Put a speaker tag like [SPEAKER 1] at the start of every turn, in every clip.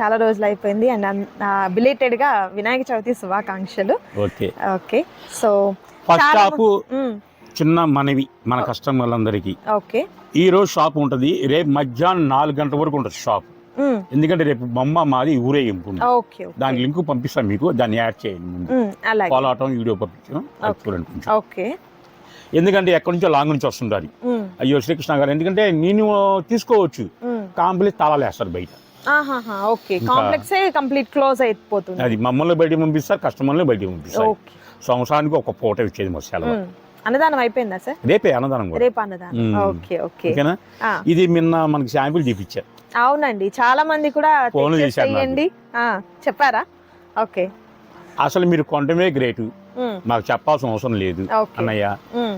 [SPEAKER 1] చాలా రోజులు అయిపోయింది అండ్ బిలేటెడ్గా వినాయక చవితి శుభాకాంక్షలు.
[SPEAKER 2] Okay.
[SPEAKER 1] Okay. So
[SPEAKER 2] first shop చిన్న మనవి మన కస్టమర్లందరికీ.
[SPEAKER 1] ఓకే.
[SPEAKER 2] ఈ రోజు షాప్ ఉంటది రేపు మధ్యాహ్నం నాలుగు గంటల వరకు ఉంటుంది షాప్. ఎందుకంటే రేపు బొమ్మ మాది ఊరేగింపు దాని లింక్ పంపిస్తాను మీకు దాన్ని యాడ్ చేయండి
[SPEAKER 1] అలాగే.
[SPEAKER 2] పోలాటం వీడియో కొంచెం
[SPEAKER 1] ఓకే
[SPEAKER 2] ఎందుకంటే ఎక్కడి నుంచో లాంగ్ నుంచి వస్తుంటారు. అయ్యో శ్రీకృష్ణ గారు ఎందుకంటే నేను తీసుకోవచ్చు కాంప్లెక్స్ తాళాలు వేస్తారు బయట.
[SPEAKER 1] ఓకే. కాంప్లెక్స్ కంప్లీట్ క్లోజ్ అయిపోతుంది.
[SPEAKER 2] అది మమ్మల్ని బయట పంపిస్తారు కస్టమర్ని బయట పంపిస్తారు సంవత్సరానికి ఒక పూట ఇచ్చేది మా సెలవు.
[SPEAKER 1] అన్నదానం అయిపోయిందా సార్?
[SPEAKER 2] రేపే అన్నదానం
[SPEAKER 1] రేపు అన్నదానం. Okay okay.
[SPEAKER 2] ఓకేనా? ఇది నిన్న మనకి శాంపిల్ చూపించారు
[SPEAKER 1] అవునండి. చాలా మంది కూడా teachers
[SPEAKER 2] చేశారు
[SPEAKER 1] చెప్పారా? ఓకే.
[SPEAKER 2] అసలు మీరు కొనటమే గ్రేటు. మాకు చెప్పాల్సిన అవసరం లేదు. అన్నయ్య.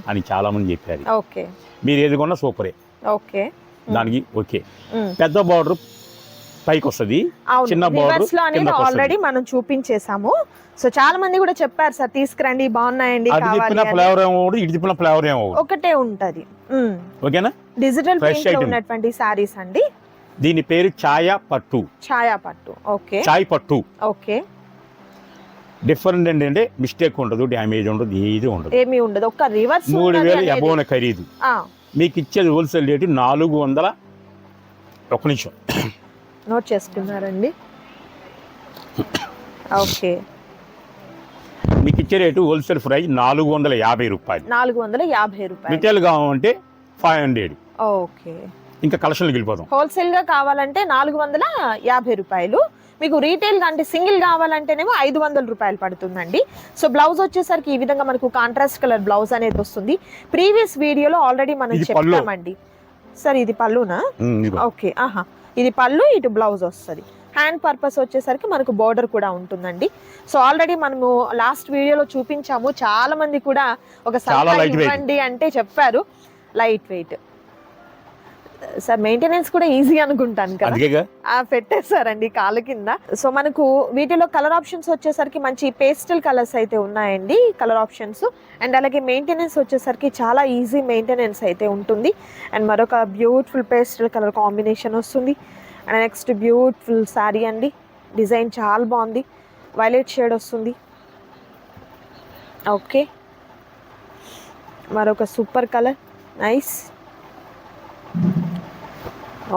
[SPEAKER 2] అని చాలా మంది చెప్పారు.
[SPEAKER 1] ఓకే.
[SPEAKER 2] మీరు ఏది కొన్నా సూపరే.
[SPEAKER 1] ఓకే.
[SPEAKER 2] దానికి ఓకే. పెద్ద బార్డర్ పైకి వస్తుంది చిన్న
[SPEAKER 1] రివర్స్లో అనేది. ఆల్రెడీ మనం చూపించేసాము సో చాలా మంది కూడా చెప్పారు సార్ తీసుకురండి బాగున్నాయండి
[SPEAKER 2] తిప్పిన
[SPEAKER 1] అని.
[SPEAKER 2] ఫ్లేవర్ ఏమో ఇటు తిప్పిన ఫ్లేవర్ ఏమో ఒకటి.
[SPEAKER 1] ఉంటది.
[SPEAKER 2] ఓకేనా?
[SPEAKER 1] డిజిటల్
[SPEAKER 2] ప్రింట్లో.
[SPEAKER 1] ఉన్నటువంటి సారీస్ అండి.
[SPEAKER 2] దీని పేరు ఛాయా పట్టు.
[SPEAKER 1] ఛాయా పట్టు. ఓకే.
[SPEAKER 2] చాయ్ పట్టు.
[SPEAKER 1] ఓకే.
[SPEAKER 2] డిఫరెంట్ ఏంటంటే మిస్టేక్ ఉండదు డ్యామేజ్ ఉండదు ఏది ఉండదు.
[SPEAKER 1] ఏమీ ఉండదు. ఒక రివర్స్
[SPEAKER 2] మూడు వేలు అబోన ఖరీదు. మీకు ఇచ్చేది హోల్సేల్ రేటు నాలుగు వందల ఒక నిమిషం.
[SPEAKER 1] నోట్ చేసుకున్నారండి. ఓకే.
[SPEAKER 2] మీకు ఇచ్చే రేటు హోల్సేల్ ప్రైస్ నాలుగు వందల యాభై రూపాయలు.
[SPEAKER 1] నాలుగు వందల యాభై రూపాయలు.
[SPEAKER 2] రిటైల్ కావాలంటే ఫైవ్ హండ్రెడ్.
[SPEAKER 1] ఓకే.
[SPEAKER 2] ఇంకా కలెక్షన్కి వెళ్ళిపోతాం
[SPEAKER 1] హోల్సేల్గా కావాలంటే నాలుగు వందల యాభై రూపాయలు. మీకు రీటైల్గా అంటే సింగిల్ కావాలంటేనేమో ఐదు వందల రూపాయలు పడుతుందండి. సో బ్లౌజ్ వచ్చేసరికి ఈ విధంగా మనకు కాంట్రాస్ట్ కలర్ బ్లౌజ్ అనేది వస్తుంది. ప్రీవియస్ వీడియోలో ఆల్రెడీ మనం. చెప్పామండి. సార్ ఇది పళ్ళునా. ఓకే ఆహా. ఇది పళ్ళు ఇటు బ్లౌజ్ వస్తుంది. హ్యాండ్ పర్పస్ వచ్చేసరికి మనకు బోర్డర్ కూడా ఉంటుందండి. సో ఆల్రెడీ మనము లాస్ట్ వీడియోలో చూపించాము. చాలా మంది కూడా ఒక. ఇవ్వండి అంటే చెప్పారు. లైట్ వెయిట్ సార్ మెయింటెనెన్స్ కూడా ఈజీ అనుకుంటాను కదా. పెట్టేశారండి కాళ్ళ కింద. సో మనకు వీటిలో కలర్ ఆప్షన్స్ వచ్చేసరికి మంచి పేస్టల్ కలర్స్ అయితే ఉన్నాయండి కలర్ ఆప్షన్స్ అండ్ అలాగే మెయింటెనెన్స్ వచ్చేసరికి చాలా ఈజీ మెయింటెనెన్స్ అయితే ఉంటుంది. అండ్ మరొక బ్యూటిఫుల్ పేస్టల్ కలర్ కాంబినేషన్ వస్తుంది. అండ్ నెక్స్ట్ బ్యూటిఫుల్ శారీ అండి. డిజైన్ చాలా బాగుంది. వైలెట్ షేడ్ వస్తుంది. ఓకే మరొక super colour nice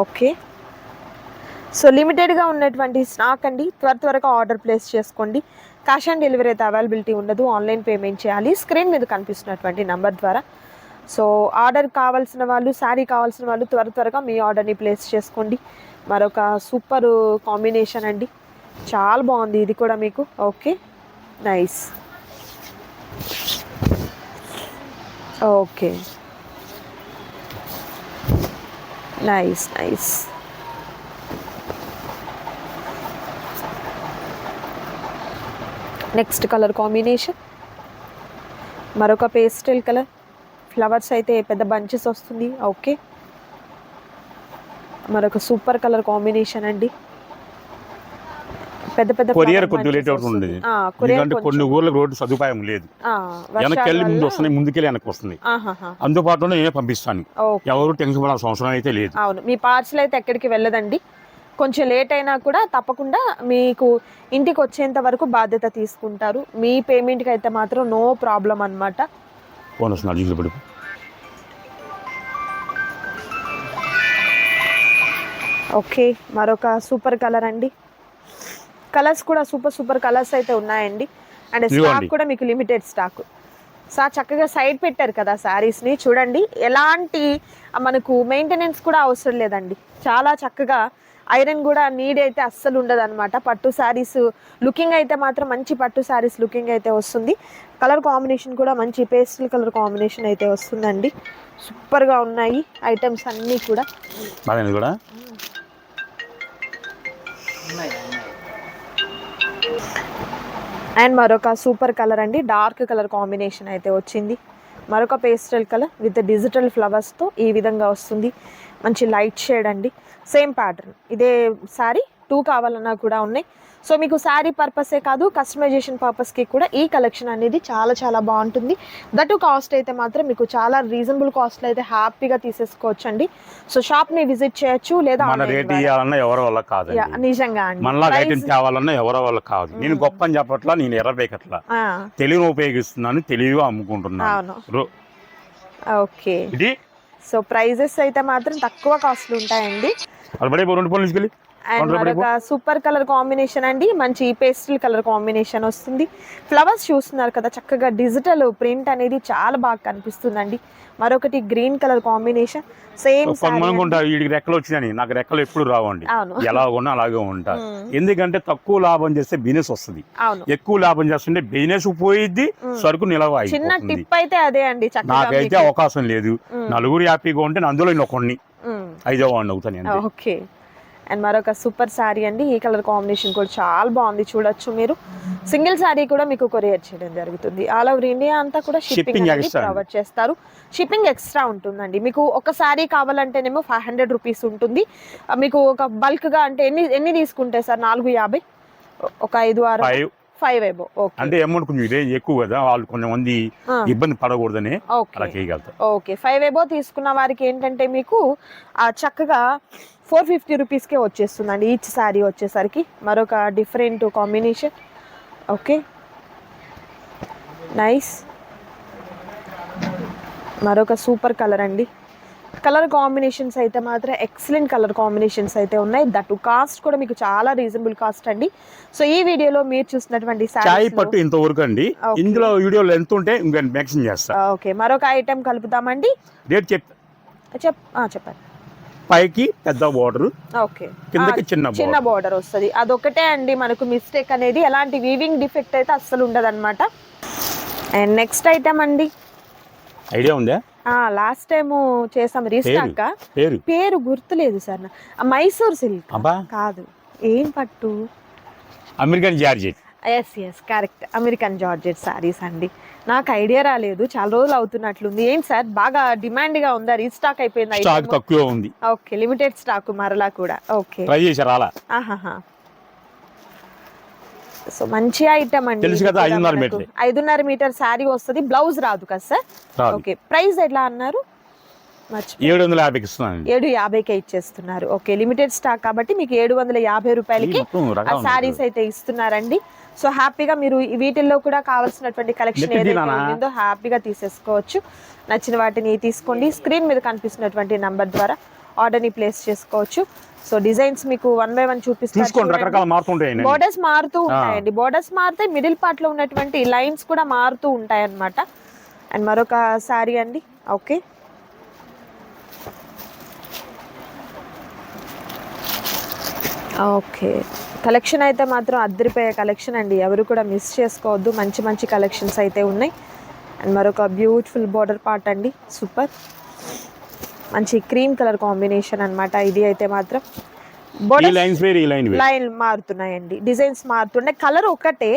[SPEAKER 1] okay. So లిమిటెడ్గా ఉన్నటువంటి స్టాక్ అండి. త్వర త్వరగా ఆర్డర్ ప్లేస్ చేసుకోండి. క్యాష్ ఆన్ డెలివరీ అయితే అవైలబిలిటీ ఉండదు. ఆన్లైన్ పేమెంట్ చేయాలి. స్క్రీన్ మీద కనిపిస్తున్నటువంటి నంబర్ ద్వారా. సో ఆర్డర్ కావాల్సిన వాళ్ళు శారీ కావాల్సిన వాళ్ళు త్వర త్వరగా మీ ఆర్డర్ని ప్లేస్ చేసుకోండి. మరొక సూపర్ కాంబినేషన్ అండి. చాలా బాగుంది ఇది కూడా మీకు. Okay. Nice. Okay. Nice nice next colour combination మరొక పేస్టల్ కలర్ ఫ్లవర్స్ అయితే పెద్ద బంచెస్ వస్తుంది. ఓకే మరొక సూపర్ కలర్ కాంబినేషన్ అండి. పెద్ద పెద్ద
[SPEAKER 2] కొరియర్ కొద్దిగా లేట్ అవుతుంది. ఎందుకంటే కొన్ని. ఊర్లకు రోడ్డు సదుపాయం లేదు. వెనకెళ్ళి ముందు వస్తున్నాయి ముందుకెళ్ళి వెనక్కి వస్తుంది. అందుబాటులో నేనే పంపిస్తాను. ఎవరు టెన్షన్ పడాల్సిన అవసరం అయితే లేదు.
[SPEAKER 1] అవును. మీ పార్సల్ అయితే ఎక్కడికి వెళ్ళదండి. కొంచెం లేట్ అయినా కూడా తప్పకుండా మీకు ఇంటికి వచ్చేంత వరకు బాధ్యత తీసుకుంటారు. మీ పేమెంట్కి అయితే మాత్రం నో ప్రాబ్లం అన్నమాట.
[SPEAKER 2] ఫోన్ వస్తున్నారు జీగులు పడి
[SPEAKER 1] ఓకే. మరొక సూపర్ కలర్ అండి. కలర్స్ కూడా సూపర్ సూపర్ కలర్స్ అయితే ఉన్నాయండి. And stock. కూడా మీకు లిమిటెడ్ స్టాక్. సార్ చక్కగా సైడ్ పెట్టారు కదా శారీస్ని. చూడండి ఎలాంటి మనకు మెయింటెనెన్స్ కూడా అవసరం లేదండి. చాలా చక్కగా ఐరన్ కూడా నీడ్ అయితే అస్సలు ఉండదు అనమాట పట్టు శారీస్ లుకింగ్ అయితే మాత్రం మంచి పట్టు శారీస్ లుకింగ్ అయితే వస్తుంది. కలర్ కాంబినేషన్ కూడా మంచి పేస్టల్ కలర్ కాంబినేషన్ అయితే వస్తుందండి. సూపర్గా ఉన్నాయి ఐటమ్స్ అన్నీ కూడా.
[SPEAKER 2] కూడా?
[SPEAKER 1] అండ్ మరొక సూపర్ కలర్ అండి డార్క్ కలర్ కాంబినేషన్ అయితే వచ్చింది. మరొక పేస్టల్ కలర్ విత్ డిజిటల్ ఫ్లవర్స్తో ఈ విధంగా వస్తుంది. మంచి లైట్ షేడ్ అండి. Same pattern. ఇదే శారీ టూ కావాలన్నా కూడా ఉన్నాయి. సో మీకు శారీ పర్పసే కాదు కస్టమైజేషన్ పర్పస్కి కూడా ఈ కలెక్షన్ అనేది చాలా చాలా బాగుంటుంది. దట్ కాస్ట్ అయితే మాత్రం మీకు చాలా రీజనబుల్ కాస్ట్లో అయితే హ్యాపీగా తీసేసుకోవచ్చు అండి సో షాప్ని విజిట్ చేయొచ్చు లేదా
[SPEAKER 2] రేట్. ఇవ్వాలన్నా ఎవరో వల్ల కాదు
[SPEAKER 1] నిజంగా
[SPEAKER 2] మనలా తేవాలన్నా ఎవరో వల్ల కాదు. నేను గొప్ప అని చెప్పట్లా నేను ఎర్రబేకట్లా. తెలివిని ఉపయోగిస్తున్నాను తెలివిగా. అమ్ముకుంటున్నాను.
[SPEAKER 1] ఓకే.
[SPEAKER 2] ఇది?
[SPEAKER 1] సో ప్రైజెస్ అయితే మాత్రం తక్కువ కాస్ట్లు ఉంటాయండి.
[SPEAKER 2] రెండు పనులు
[SPEAKER 1] అండ్ మరొక సూపర్ కలర్ కాంబినేషన్ అండి. మంచి పేస్టల్ కలర్ కాంబినేషన్ వస్తుంది. ఫ్లవర్స్ చూస్తున్నారు కదా చక్కగా డిజిటల్ ప్రింట్ అనేది చాలా బాగా కనిపిస్తుందండి. మరొకటి గ్రీన్ కలర్ కాంబినేషన్ సేమ్
[SPEAKER 2] కొంతమంది ఉంటారు వీడికి రెక్కలు వచ్చినాయని నాకు రెక్కలు ఎప్పుడు రావండి. ఎలా ఉన్నా అలాగే ఉంటా.
[SPEAKER 1] మ్మ్.
[SPEAKER 2] ఎందుకంటే తక్కువ లాభం చేస్తే బిజినెస్ వస్తుంది. ఎక్కువ లాభం చేస్తుంటే బిజినెస్ పోయిద్ది. సరుకు నిలవ
[SPEAKER 1] చిన్న టిప్ అయితే అదే అండి
[SPEAKER 2] నాకైతే. అవకాశం లేదు. నలుగురు హ్యాపీగా ఉంటే నేను అందులో ఇంకొన్ని
[SPEAKER 1] మ్మ్.
[SPEAKER 2] ఐదో వాడిని అవుతాను నేను
[SPEAKER 1] ఓకే. అండ్ మరొక సూపర్ శారీ అండి. ఈ కలర్ కాంబినేషన్ కూడా చాలా బాగుంది. చూడొచ్చు మీరు. సింగిల్ శారీ కూడా మీకు కొరియర్ చేయడం జరుగుతుంది. ఆల్ ఓవర్ ఇండియా అంతా కూడా షిప్పింగ్ అనేది. ప్రొవైడ్ చేస్తారు. షిప్పింగ్ ఎక్స్ట్రా ఉంటుందండి. మీకు ఒక శారీ కావాలంటేనేమో ఫైవ్ హండ్రెడ్ రూపీస్ ఉంటుంది. మీకు ఒక బల్క్గా అంటే ఎన్ని ఎన్ని తీసుకుంటే సార్? నాలుగు యాభై? ఒక ఐదు ఆరు?
[SPEAKER 2] ఫైవ్
[SPEAKER 1] ఓకే
[SPEAKER 2] అంటే అమౌంట్ కొంచెం ఇదే ఎక్కువ కదా వాళ్ళు కొంతమంది ఇబ్బంది పడకూడదని అలా చేయగలుగుతారు.
[SPEAKER 1] ఓకే ఫైవ్ ఏబో తీసుకున్న వారికి ఏంటంటే మీకు చక్కగా ఫోర్ ఫిఫ్టీ రూపీస్కే వచ్చేస్తుందండి ఈచ్ శారీ వచ్చేసరికి. మరొక డిఫరెంట్ కాంబినేషన్ ఓకే నైస్ మరొక సూపర్ కలర్ అండి. కలర్ కాంబినేషన్స్ అయితే మాత్రం ఎక్సలెంట్ కలర్ కాంబినేషన్స్ అయితే ఉన్నాయి. దట్ కాస్ట్ కూడా మీకు చాలా రీజనబుల్ కాస్ట్ అండి. సో ఈ వీడియోలో మీరు చూసినటువంటి
[SPEAKER 2] చాయ్ పట్టు ఇంతవరకు అండి. ఇందులో వీడియోలో ఎంత ఉంటే ఇంకా మ్యాక్సిమం చేస్తా.
[SPEAKER 1] ఓకే మరొక ఐటెం కలుపుతామండి
[SPEAKER 2] రేట్ చెప్
[SPEAKER 1] చెప్ ఆ, చెప్పండి.
[SPEAKER 2] పైకి పెద్ద బార్డర్
[SPEAKER 1] ఓకే
[SPEAKER 2] కిందకి చిన్న
[SPEAKER 1] చిన్న
[SPEAKER 2] బార్డర్
[SPEAKER 1] బార్డర్ వస్తుంది. అదొకటే అండి మనకు మిస్టేక్ అనేది. ఎలాంటి వీవింగ్ డిఫెక్ట్ అయితే అస్సలు ఉండదు అనమాట అండ్ నెక్స్ట్ ఐటమ్ అండి.
[SPEAKER 2] ఐడియా ఉందా?
[SPEAKER 1] లాస్ట్ టైం చేసాం. రీస్టాక్
[SPEAKER 2] పేరు?
[SPEAKER 1] పేరు? గుర్తులేదు సార్. మైసూర్ సిల్క్. కాదు. ఏం పట్టు?
[SPEAKER 2] American georgette.
[SPEAKER 1] Yes yes correct American georgette sarees అండి. నాకు ఐడియా రాలేదు. చాలా రోజులు అవుతున్నట్లుంది. ఏం సార్? బాగా డిమాండ్గా ఉందా? రీస్టాక్ అయిపోయింది?
[SPEAKER 2] స్టాక్ తక్కువ ఉంది.
[SPEAKER 1] ఓకే లిమిటెడ్ స్టాక్ మరలా కూడా. ఓకే
[SPEAKER 2] ట్రై చేశారు అలా
[SPEAKER 1] ఆహాహా. సో మంచి ఐటమ్ అండి.
[SPEAKER 2] తెలుసు కదా, ఐదున్నర. మీటరే.
[SPEAKER 1] ఐదున్నర మీటర్ శారీ వస్తుంది. బ్లౌజ్ రాదు కదా సార్? ఓకే ప్రైస్ ఎట్లా అన్నారు?
[SPEAKER 2] ఏడు వందల యాభైకి ఇస్తున్నాను
[SPEAKER 1] ఏడు యాభైకే ఇచ్చేస్తున్నారు. ఓకే లిమిటెడ్ స్టాక్ కాబట్టి మీకు ఏడు వందల యాభై రూపాయలకి ఆ శారీస్ అయితే ఇస్తున్నారండి. సో హ్యాపీగా మీరు వీటిల్లో కూడా కావాల్సినటువంటి కలెక్షన్ ఏదైతే? ఉందో హ్యాపీగా తీసేసుకోవచ్చు. నచ్చిన వాటిని తీసుకోండి. స్క్రీన్ మీద కనిపిస్తున్నటువంటి నంబర్ ద్వారా ఆర్డర్ని ప్లేస్ చేసుకోవచ్చు. సో డిజైన్స్ మీకు వన్ బై వన్
[SPEAKER 2] చూసుకోండి
[SPEAKER 1] చూపిస్తాను
[SPEAKER 2] రకరకాల మారుతుంటాయి
[SPEAKER 1] బోర్డర్స్ మారుతూ ఉంటాయండి. బోర్డర్స్ మారితే మిడిల్ పార్ట్లో ఉన్నటువంటి లైన్స్ కూడా మారుతూ ఉంటాయి అన్నమాట అండ్ మరొక శారీ అండి. ఓకే ఓకే కలెక్షన్ అయితే మాత్రం అద్దరిపోయే కలెక్షన్ అండి. ఎవరు కూడా మిస్ చేసుకోవద్దు. మంచి మంచి కలెక్షన్స్ అయితే ఉన్నాయి. అండ్ మరొక బ్యూటిఫుల్ బార్డర్ పార్ట్ అండి. సూపర్ మంచి క్రీమ్ కలర్ కాంబినేషన్ అన్నమాట. ఇది అయితే మాత్రం
[SPEAKER 2] లైన్
[SPEAKER 1] మారుతున్నాయండి. డిజైన్స్ మారుతున్నాయి కలర్ ఒకటే.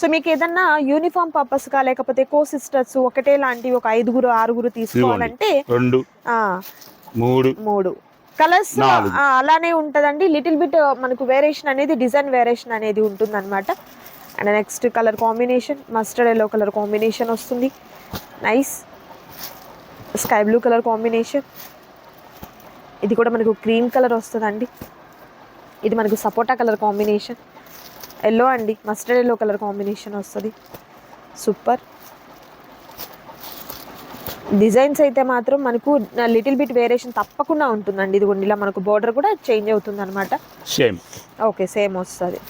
[SPEAKER 1] సో మీకు ఏదన్నా యూనిఫామ్ పర్పస్గా లేకపోతే కో సిస్టర్స్ ఒకటే లాంటివి ఒక ఐదుగురు ఆరుగురు తీసుకోవాలంటే
[SPEAKER 2] రెండు మూడు
[SPEAKER 1] మూడు. కలర్స్. అలానే ఉంటదండి. లిటిల్ బిట్ మనకు వేరియేషన్ అనేది డిజైన్ వేరియేషన్ అనేది ఉంటుంది అనమాట and next colour combination mustard yellow colour combination వస్తుంది. Nice. Sky blue colour combination. ఇది కూడా మనకు క్రీమ్ కలర్ వస్తుందండి. ఇది మనకు సపోటా కలర్ కాంబినేషన్. ఎల్లో అండి మస్టర్డ్ ఎల్లో కలర్ కాంబినేషన్ వస్తుంది. సూపర్. డిజైన్స్ అయితే మాత్రం మనకు లిటిల్ బిట్ వేరియేషన్ తప్పకుండా ఉంటుందండి. ఇది ఇలా మనకు బోర్డర్ కూడా చేంజ్ అవుతుంది అనమాట
[SPEAKER 2] సేమ్.
[SPEAKER 1] ఓకే సేమ్ వస్తుంది.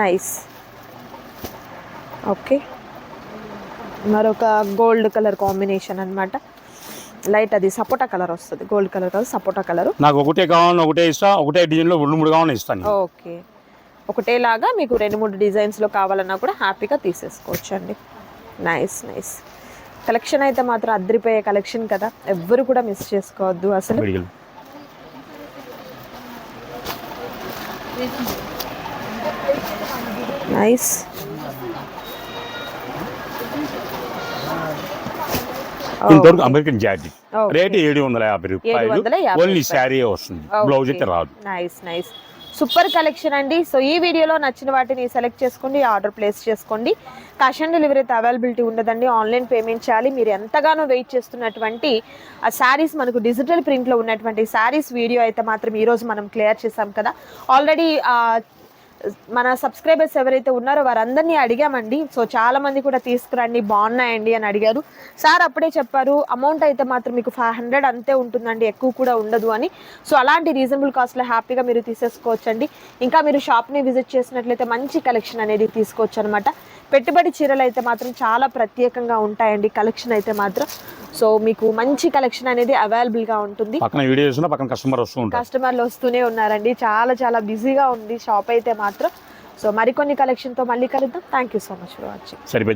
[SPEAKER 1] నైస్. ఓకే. మరొక గోల్డ్ కలర్ కాంబినేషన్ అన్నమాట. లైట్ అది సపోటా కలర్ వస్తుంది గోల్డ్ కలర్ కాదు సపోటా కలర్.
[SPEAKER 2] నాకు ఒకటే కావాలని ఒకటే ఇస్తా ఒకటే డిజైన్లో రెండు మూడు కావాలని ఇస్తాను.
[SPEAKER 1] ఓకే. ఒకటేలాగా మీకు రెండు మూడు డిజైన్స్లో కావాలన్నా కూడా హ్యాపీగా తీసేసుకోవచ్చు అండి నైస్ నైస్. కలెక్షన్ అయితే మాత్రం అద్దరిపోయే కలెక్షన్ కదా ఎవ్వరు కూడా మిస్ చేసుకోవద్దు అసలు. నైస్.
[SPEAKER 2] ఇంతవరకు అమెరికన్ జాకెట్.
[SPEAKER 1] Okay.
[SPEAKER 2] రేటు ఏడు వందల యాభై రూపాయలు.
[SPEAKER 1] 750
[SPEAKER 2] ఓన్లీ శారీ వస్తుంది? బ్లౌజ్ అయితే రాదు.
[SPEAKER 1] Nice nice. సూపర్ కలెక్షన్ అండి. సో ఈ వీడియోలో నచ్చిన వాటిని సెలెక్ట్ చేసుకోండి ఆర్డర్ ప్లేస్ చేసుకోండి. క్యాష్ ఆన్ డెలివరీ అయితే అవైలబిలిటీ ఉండదండి. ఆన్లైన్ పేమెంట్ చేయాలి. మీరు ఎంతగానో వెయిట్ చేస్తున్నటువంటి ఆ శారీస్ మనకు డిజిటల్ ప్రింట్లో ఉన్నటువంటి శారీస్ వీడియో అయితే మాత్రం ఈరోజు మనం క్లియర్ చేసాం కదా. ఆల్రెడీ మన సబ్స్క్రైబర్స్ ఎవరైతే ఉన్నారో వారందరినీ అడిగామండి. సో చాలా మంది కూడా తీసుకురండి బాగున్నాయండి అని అడిగారు. సార్ అప్పుడే చెప్పారు అమౌంట్ అయితే మాత్రం మీకు ఫైవ్ హండ్రెడ్ అంతే ఉంటుందండి ఎక్కువ కూడా ఉండదు అని. సో అలాంటి రీజనబుల్ కాస్ట్లో హ్యాపీగా మీరు తీసేసుకోవచ్చండి. ఇంకా మీరు షాప్ని విజిట్ చేసినట్లయితే మంచి కలెక్షన్ అనేది తీసుకోవచ్చు అనమాట పెట్టుబడి చీరలు అయితే మాత్రం చాలా ప్రత్యేకంగా ఉంటాయండి. కలెక్షన్ అయితే మాత్రం. సో మీకు మంచి కలెక్షన్ అనేది అవైలబుల్గా ఉంటుంది.
[SPEAKER 2] పక్కన వీడియో చేస్తున్నా పక్కన కస్టమర్ వస్తూ ఉంటారు.
[SPEAKER 1] కస్టమర్లు వస్తూనే ఉన్నారండి. చాలా చాలా బిజీగా ఉంది షాప్ అయితే మాత్రం. సో మరికొన్ని కలెక్షన్తో మళ్ళీ కలుద్దాం. Thank you so much for watching
[SPEAKER 2] సరిపోయింది.